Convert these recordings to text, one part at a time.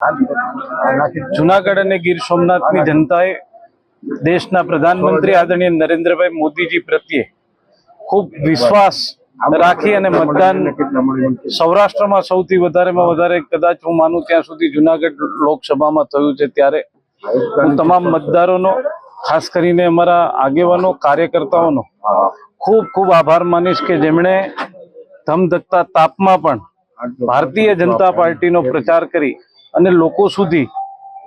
જુનાગઢ અને ગીર સોમનાથની જનતાએ દેશના પ્રધાનમંત્રી આદરણીય નરેન્દ્રભાઈ મોદીજી પ્રત્યે ખૂબ વિશ્વાસ રાખી અને મતદાન સૌરાષ્ટ્રમાં સૌથી વધારેમાં વધારે કદાચ હું માનું ત્યાં સુધી જુનાગઢ લોકસભામાં થયું છે ત્યારે હું તમામ મતદારોનો, ખાસ કરીને અમારા આગેવાનો, કાર્યકર્તાઓનો ખૂબ ખૂબ આભાર માનીશ કે જેમણે ધમધકતા તાપમાં પણ ભારતીય જનતા પાર્ટીનો પ્રચાર કરી અને લોકો સુધી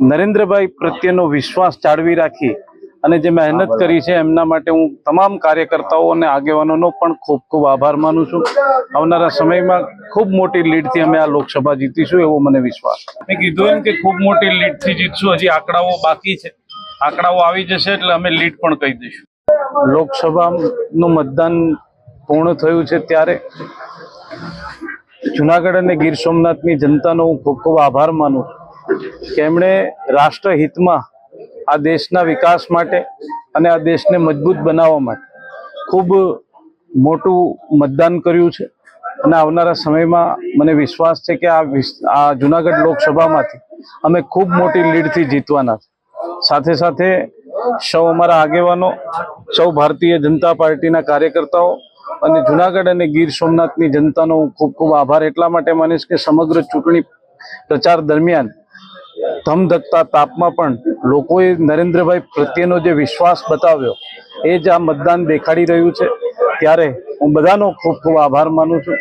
નરેન્દ્રભાઈ પ્રત્યેનો વિશ્વાસ જાળવી રાખી અને જે મહેનત કરી છે એમના માટે હું તમામ કાર્યકર્તાઓ અને આગેવાનોનો પણ ખૂબ ખૂબ આભાર માનું છું. આવનારા સમયમાં ખૂબ મોટી લીડથી અમે આ લોકસભા જીતીશું એવો મને વિશ્વાસ મેં કીધું એમ કે ખૂબ મોટી લીડથી જીતશું. હજી આંકડાઓ બાકી છે. આંકડાઓ આવી જશે એટલે અમે લીડ પણ કહી દઈશું. લોકસભાનું મતદાન પૂર્ણ થયું છે ત્યારે જુનાગઢ અને ગીર સોમનાથની જનતાનો હું ખૂબ ખૂબ આભાર માનું કે એમણે રાષ્ટ્રહિતમાં આ દેશના વિકાસ માટે અને આ દેશને મજબૂત બનાવવા માટે ખૂબ મોટું મતદાન કર્યું છે. અને આવનારા સમયમાં મને વિશ્વાસ છે કે આ આ જુનાગઢ લોકસભામાંથી અમે ખૂબ મોટી લીડથી જીતવાના છે. સાથે સાથે સૌ અમારા આગેવાનો, સૌ ભારતીય જનતા પાર્ટીના કાર્યકર્તાઓ અને જુનાગઢ અને ગીર સોમનાથની જનતાનો હું ખૂબ ખૂબ આભાર. એટલા માટે માનીશ કે સમગ્ર ચૂંટણી પ્રચાર દરમિયાન ધમધકતા, તાપમાં પણ લોકોએ નરેન્દ્રભાઈ પ્રત્યેનો જે વિશ્વાસ બતાવ્યો, એ જ આ મતદાન દેખાડી રહ્યું છે. ત્યારે હું બધાનો ખૂબ ખૂબ આભાર માનું છું.